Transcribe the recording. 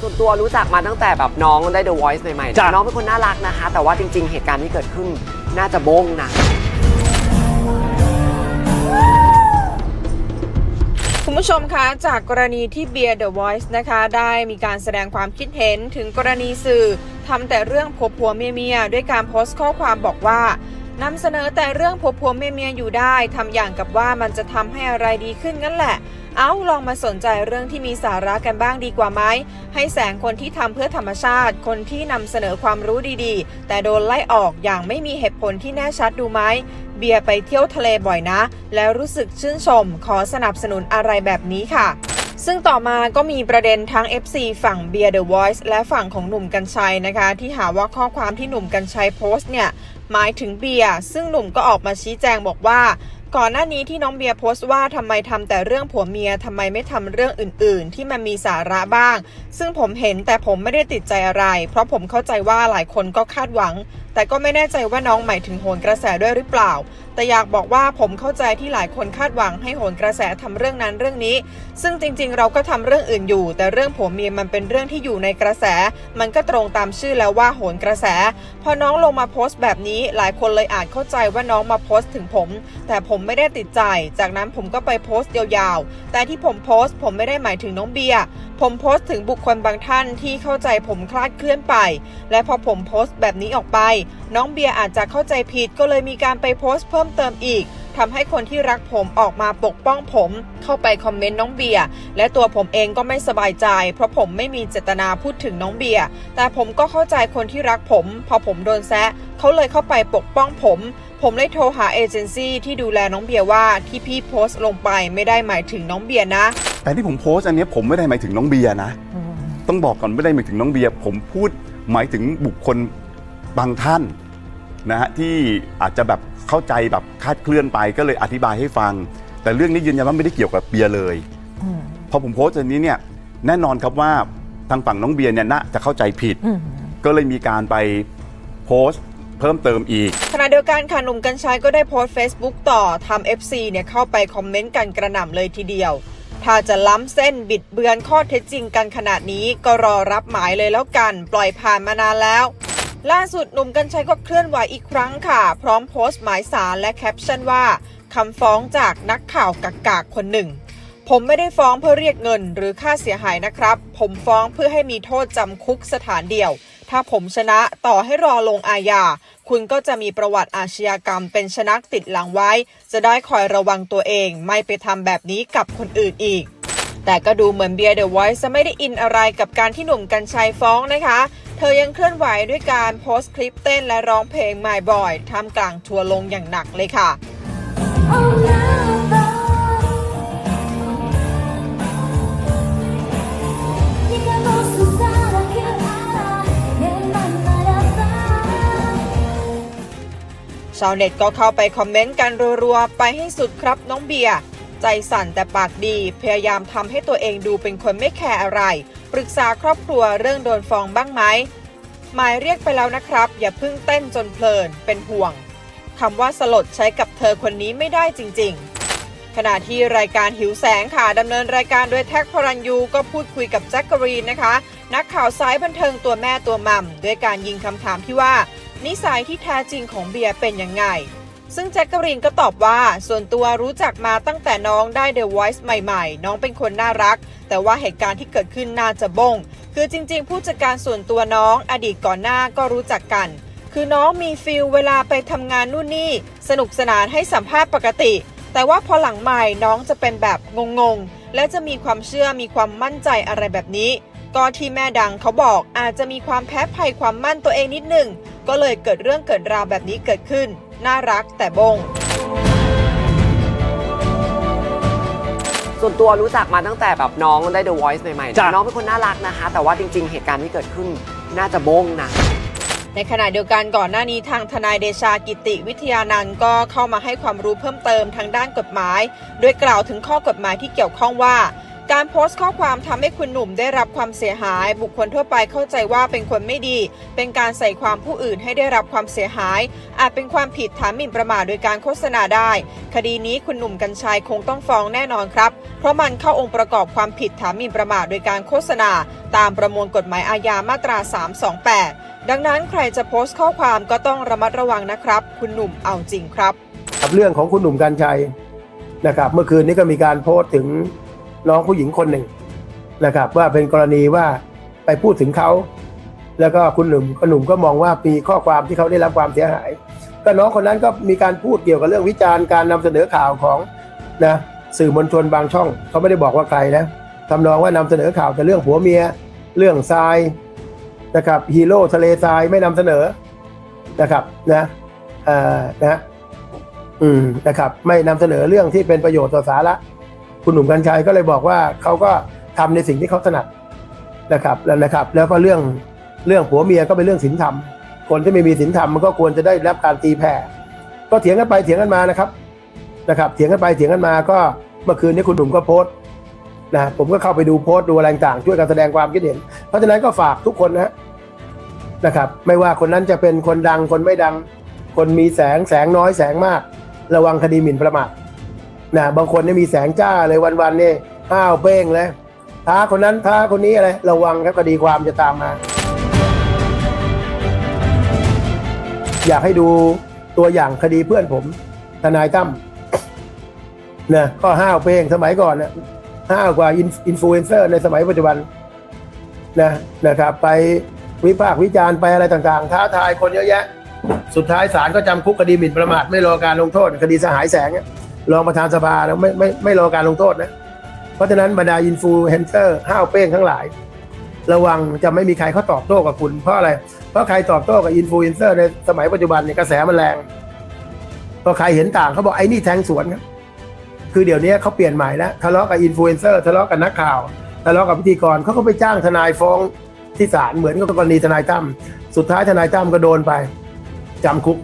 ส่วนตัวรู้จักมาตั้งแต่แบบน้องได้ The Voice ใหม่ๆจ้ะ น้องเป็นคนน่ารักนะคะ แต่ว่าจริง ๆ เหตุการณ์ที่เกิดขึ้นน่าจะบ้งนะคุณผู้ชมคะจากกรณีที่เบียร์ The Voice นะคะ ได้มีการแสดงความคิดเห็นถึงกรณีสื่อทำแต่เรื่องผัวผัวเมียเมียด้วยการโพสต์ข้อความบอกว่า นำเสนอแต่เรื่องผัวผัวเมียเมียอยู่ได้ทำอย่างกับว่ามันจะทำให้อะไรดีขึ้นงั้นแหละ เอาลองมาสนใจเรื่องที่มีสาระกันบ้างดีกว่าไหมให้แสงคนที่ทำเพื่อธรรมชาติ คนที่นำเสนอความรู้ดีๆ แต่โดนไล่ออกอย่างไม่มีเหตุผลที่แน่ชัดดูไหมเบียร์ไปเที่ยวทะเลบ่อยนะ แล้วรู้สึกชื่นชม ขอสนับสนุนอะไรแบบนี้ค่ะซึ่งต่อมาก็มีประเด็นทั้ง FC ฝั่งเบียร์ The Voice และฝั่งของหนุ่มกัญชัยนะคะ ที่หาว่าข้อความที่หนุ่มกัญชัยโพสต์เนี่ย หมายถึงเบียร์ซึ่งหนุ่มก็ออกมาชี้แจงบอกว่า ก่อนหน้านี้ที่น้องเบียร์โพสต์ว่าทำไมทำแต่เรื่องผัวเมียทำไมไม่ทำเรื่องอื่น ๆ ที่มันมีสาระบ้าง ซึ่งผมเห็นแต่ผมไม่ได้ติดใจอะไร เพราะผมเข้าใจว่าหลายคนก็คาดหวัง แต่ก็ไม่แน่ใจว่าน้องหมายถึงโหนกระแสด้วยหรือเปล่า แต่อยากบอกว่าผมเข้าใจที่หลายคนคาดหวังให้โหนกระแสทำเรื่องนั้นเรื่องนี้ ซึ่งจริงๆ เราก็ทำเรื่องอื่นอยู่ แต่เรื่องผัวเมียมันเป็นเรื่องที่อยู่ในกระแส มันก็ตรงตามชื่อแล้วว่าโหนกระแส พอน้องลงมาโพสต์แบบนี้ หลายคนเลยอาจเข้าใจว่าน้องมาโพสต์ถึงผม แต่ผมไม่ได้ติดใจ จากนั้นผมก็ไปโพสต์ยาวๆ แต่ที่ผมโพสต์ผมไม่ได้หมายถึงน้องเบียร์ผมโพสต์ถึงบุคคลบางท่านที่เข้าใจผมคลาดเคลื่อนไป และพอผมโพสต์แบบนี้ออกไปน้องเบียร์อาจจะเข้าใจผิดก็เลยมีการไปโพสต์เพิ่มเติมอีกทำให้คนที่รักผมออกมาปกป้องผม เข้าไปคอมเมนต์น้องเบียร์และตัวผมเองก็ไม่สบายใจ เพราะผมไม่มีเจตนาพูดถึงน้องเบียร์แต่ผมก็เข้าใจคนที่รักผม พอผมโดนแซะเขาเลยเข้าไปปกป้องผม ผมเลยโทรหาเอเจนซี่ที่ดูแลน้องเบียร์ว่าที่พี่โพสต์ลงไปไม่ได้หมายถึงน้องเบียร์นะ แต่ที่ผมโพสต์อันเนี้ยผมไม่ได้หมายถึงน้องเบียร์นะ ต้องบอกก่อนไม่ได้หมายถึงน้องเบียร์ผมพูดหมายถึงบุคคล บางท่านนะฮะที่อาจจะแบบเข้าใจแบบคลาดเคลื่อนไปก็เลยอธิบายให้ฟัง แต่เรื่องนี้ยืนยันว่าไม่ได้เกี่ยวกับเบียร์เลยพอผมโพสต์อันนี้เนี่ยแน่นอนครับว่าทางฝั่งน้องเบียร์เนี่ยน่าจะเข้าใจผิด ก็เลยมีการไปโพสต์เพิ่มเติมอีก ขณะเดียวกันค่ะหนุ่มกัญชัยก็ได้โพสต์ Facebook ต่อทำ FC เนี่ยเข้าไปคอมเมนต์กันกระหน่ำเลยทีเดียว ถ้าจะล้ำเส้นบิดเบือนข้อเท็จจริงกันขนาดนี้ก็รอรับหมายเลยแล้วกัน ปล่อยผ่านมานานแล้ว ล่าสุดหนุ่มกัญชัยก็เคลื่อนไหวอีกครั้งค่ะ พร้อมโพสต์หมายสารและแคปชั่นว่าคำฟ้องจากนักข่าวกากๆคนหนึ่ง ผมไม่ได้ฟ้องเพื่อเรียกเงินหรือค่าเสียหายนะครับ ผมฟ้องเพื่อให้มีโทษจำคุกสถานเดียว ถ้าผมชนะต่อให้รอลงอาญา คุณก็จะมีประวัติอาชญากรรมเป็นชนักติดหลังไว้ จะได้คอยระวังตัวเอง ไม่ไปทำแบบนี้กับคนอื่นอีกแต่ก็ดูเหมือนเบียร์เดอะไวท์จะไม่ได้อินอะไรกับการที่หนุ่มกัญชัยฟ้องนะคะ เธอยังเคลื่อนไหวด้วยการโพสต์คลิปเต้นและร้องเพลง My Boy ท่ามกลางทัวลงอย่างหนักเลยค่ะชาวเน็ตก็เข้าไปคอมเมนต์กันรัวๆ ไปให้สุดครับน้องเบียร์ ใจสั่นแต่ปากดี พยายามทำให้ตัวเองดูเป็นคนไม่แคร์อะไร ปรึกษาครอบครัวเรื่องโดนฟ้องบ้างไหมหมายเรียกไปแล้วนะครับ อย่าเพิ่งเต้นจนเพลิน เป็นห่วงคำว่าสลดใช้กับเธอคนนี้ไม่ได้จริง ๆ ขณะที่รายการหิวแสงค่ะดำเนินรายการโดยแท็กพรัญยูก็พูดคุยกับแจ็คกรีนนะคะ นักข่าวสายบันเทิงตัวแม่ตัวมัมด้วยการยิงคำถามที่ว่า นิสัยที่แท้จริงของเบียร์เป็นยังไง ซึ่งแจ็คกะรีนก็ตอบว่า ส่วนตัวรู้จักมาตั้งแต่น้องได้ The Voice ใหม่ๆ น้องเป็นคนน่ารัก แต่ว่าเหตุการณ์ที่เกิดขึ้นน่าจะบง คือจริง ๆ ผู้จัดการส่วนตัวน้องอดีตก่อนหน้าก็รู้จักกัน คือน้องมีฟิลเวลาไปทำงานนู่นนี่ สนุกสนานให้สัมภาษณ์ปกติ แต่ว่าพอหลังใหม่น้องจะเป็นแบบงงๆ และจะมีความเชื่อมีความมั่นใจอะไรแบบนี้ก็ที่แม่ดังเขาบอกอาจจะมีความแพ้ภัยความมั่นตัวเองนิดหนึ่งก็เลยเกิดเรื่องเกิดราวแบบนี้เกิดขึ้น น่ารักแต่บง ส่วนตัวรู้จักมาตั้งแต่แบบน้องได้ The Voice ใหม่จ้ะ ๆ น้องเป็นคนน่ารักนะคะ แต่ว่าจริง ๆ เหตุการณ์ที่เกิดขึ้นน่าจะบ้งนะ ในขณะเดียวกันก่อนหน้านี้ทางทนายเดชากิติวิทยานันท์ก็เข้ามาให้ความรู้เพิ่มเติมทางด้านกฎหมาย โดยกล่าวถึงข้อกฎหมายที่เกี่ยวข้องว่า การโพสต์ข้อความทำให้คุณหนุ่มได้รับความเสียหาย บุคคลทั่วไปเข้าใจว่าเป็นคนไม่ดี เป็นการใส่ความผู้อื่นให้ได้รับความเสียหาย อาจเป็นความผิดฐานหมิ่นประมาทโดยการโฆษณาได้ คดีนี้คุณหนุ่มกัญชัยคงต้องฟ้องแน่นอนครับ เพราะมันเข้าองค์ประกอบความผิดฐานหมิ่นประมาทโดยการโฆษณา ตามประมวลกฎหมายอาญามาตรา 328 ดังนั้นใครจะโพสต์ข้อความก็ต้องระมัดระวังนะครับ คุณหนุ่มเอาจริงครับ กับเรื่องของคุณหนุ่มกัญชัยนะครับ เมื่อคืนนี้ก็มีการโพสต์ถึง น้องผู้หญิงคนหนึ่งนะครับ ว่าเป็นกรณีว่าไปพูดถึงเขา แล้วก็คุณหนุ่มคุณหนุ่มก็มองว่ามีข้อความที่เขาได้รับความเสียหาย ก็น้องคนนั้นก็มีการพูดเกี่ยวกับเรื่องวิจารณ์การนำเสนอข่าวของนะสื่อมวลชนบางช่องเขาไม่ได้บอกว่าใครนะทำนองว่านำเสนอข่าวแต่เรื่องผัวเมีย เรื่องทรายนะครับฮีโร่ทะเลทรายไม่นำเสนอนะครับนะอ่อนะอืมนะครับ ไม่นำเสนอเรื่องที่เป็นประโยชน์ต่อสาระ คุณหนุ่มกัญชัยก็เลยบอกว่าเขาก็ทำในสิ่งที่เขาถนัดนะครับแล้วนะครับ แล้วก็เรื่องเรื่องผัวเมียก็เป็นเรื่องศีลธรรม คนที่ไม่มีศีลธรรมมันก็ควรจะได้รับการตีแผ่ก็เถียงกันไปเถียงกันมานะครับนะครับ เถียงกันไปเถียงกันมาก็เมื่อคืนนี้คุณหนุ่มก็โพสต์นะผมก็เข้าไปดูโพสต์ดูอะไรต่างช่วยกันแสดงความคิดเห็น เพราะฉะนั้นก็ฝากทุกคนนะนะครับ ไม่ว่าคนนั้นจะเป็นคนดังคนไม่ดัง คนมีแสงแสงน้อยแสงมาก ระวังคดีหมิ่นประมาท นะบางคนเนี่ยมีแสงจ้าเลยวันๆเนี่ยห้าวเป้งเลยท้าคนนั้นท้าคนนี้อะไรระวังครับคดีความจะตามมา อยากให้ดูตัวอย่างคดีเพื่อนผมทนายตั้มนะก็ห้าวเป้งสมัยก่อนนะห้าวกว่าอินฟลูเอนเซอร์ในสมัยปัจจุบันนะนะครับ ไปวิพากษ์วิจารณ์ไปอะไรต่างๆ ท้าทายคนเยอะแยะ สุดท้ายศาลก็จำคุกคดีหมิ่นประมาทไม่รอการลงโทษ คดีสหายแสงเนี่ย รองประธานสภานะไม่ไม่ไม่รอการลงโทษนะ เพราะฉะนั้นบรรดาอินฟูเอนเซอร์ห้าวเป้งทั้งหลาย ระวังจะไม่มีใครเขาตอบโต้กับคุณ เพราะอะไร เพราะใครตอบโต้กับอินฟูเอนเซอร์ในสมัยปัจจุบันเนี่ยกระแสมันแรงพอใครเห็นต่างเขาบอกไอ้นี่แทงสวนครับคือเดี๋ยวนี้เขาเปลี่ยนใหม่แล้วทะเลาะกับอินฟลูเอนเซอร์ทะเลาะกับนักข่าวทะเลาะกับพิธีกรเขาก็ไปจ้างทนายฟ้องที่ศาลเหมือนกับกรณีทนายตั้มสุดท้ายทนายตั้มก็โดนไปจำคุก